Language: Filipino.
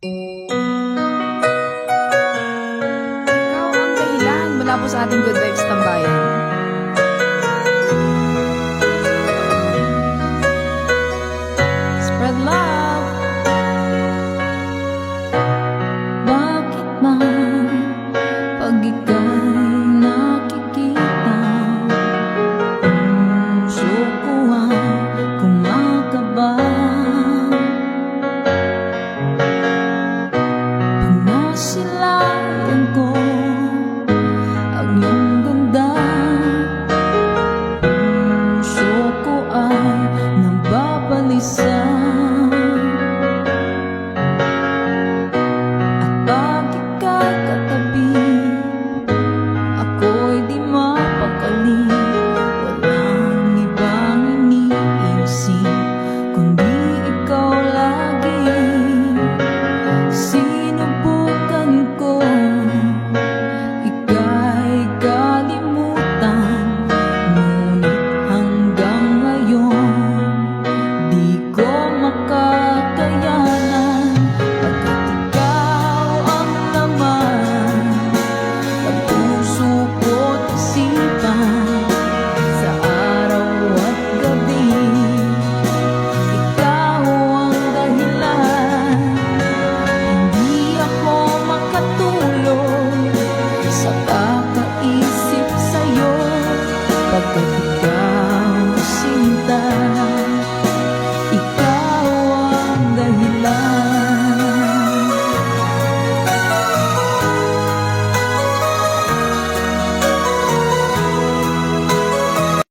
Ikaw ang dahilan mula sa ating Good Vibes Tambayan. 起来。